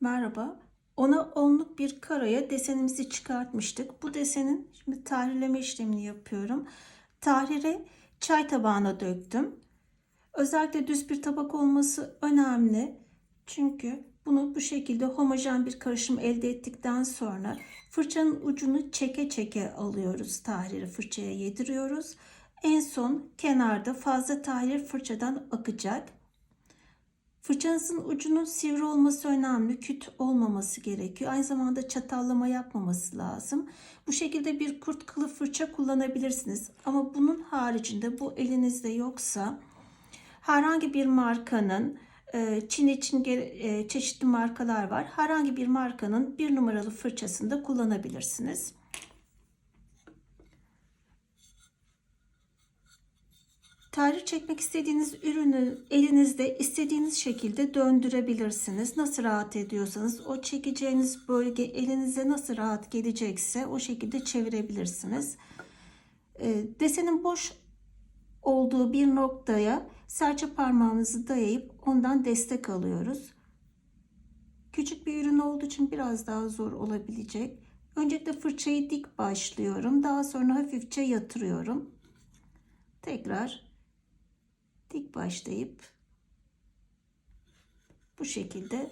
Merhaba. Ona onluk bir karaya desenimizi çıkartmıştık. Bu desenin şimdi tahrirleme işlemini yapıyorum. Tahrire çay tabağına döktüm. Özellikle düz bir tabak olması önemli. Çünkü bunu bu şekilde homojen bir karışım elde ettikten sonra fırçanın ucunu çeke çeke alıyoruz. Tahriri fırçaya yediriyoruz. En son kenarda fazla tahrir fırçadan akacak. Fırçanızın ucunun sivri olması önemli. Küt olmaması gerekiyor. Aynı zamanda çatallama yapmaması lazım. Bu şekilde bir kurt kılı fırça kullanabilirsiniz. Ama bunun haricinde bu elinizde yoksa herhangi bir markanın e, Çin için e, çeşitli markalar var. Herhangi bir markanın bir numaralı fırçasını da kullanabilirsiniz. Tarih çekmek istediğiniz ürünü elinizde istediğiniz şekilde döndürebilirsiniz. Nasıl rahat ediyorsanız o çekeceğiniz bölge elinize nasıl rahat gelecekse o şekilde çevirebilirsiniz. E, desenin boş olduğu bir noktaya serçe parmağımızı dayayıp ondan destek alıyoruz. Küçük bir ürün olduğu için biraz daha zor olabilecek. Öncelikle fırçayı dik başlıyorum. Daha sonra hafifçe yatırıyorum. Tekrar başlayıp bu şekilde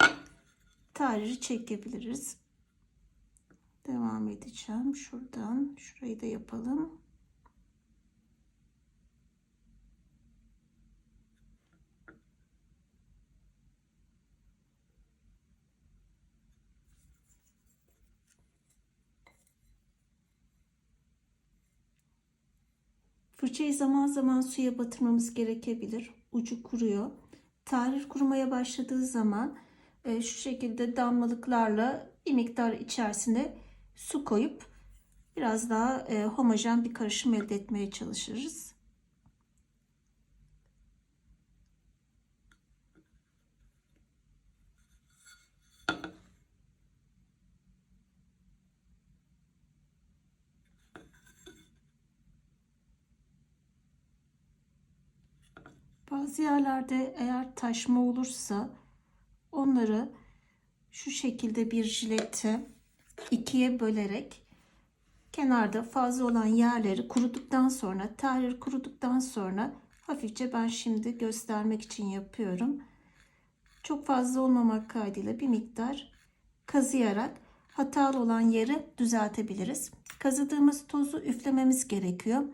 tarihi çekebiliriz. Devam edeceğim. Şuradan şurayı da yapalım. Fırçayı zaman zaman suya batırmamız gerekebilir. Ucu kuruyor. Tahrir kurumaya başladığı zaman e, şu şekilde damlalıklarla bir miktar içerisine su koyup biraz daha e, homojen bir karışım elde etmeye çalışırız. Bazı yerlerde eğer taşma olursa onları şu şekilde bir jileti ikiye bölerek kenarda fazla olan yerleri kuruduktan sonra tahrir kuruduktan sonra hafifçe ben şimdi göstermek için yapıyorum. Çok fazla olmamak kaydıyla bir miktar kazıyarak hatalı olan yeri düzeltebiliriz. Kazıdığımız tozu üflememiz gerekiyor.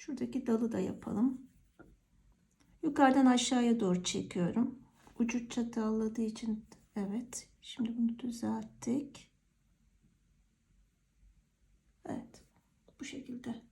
Şuradaki dalı da yapalım. Yukarıdan aşağıya doğru çekiyorum. Ucu çatalladığı için evet. Şimdi bunu düzelttik. Evet. Bu şekilde.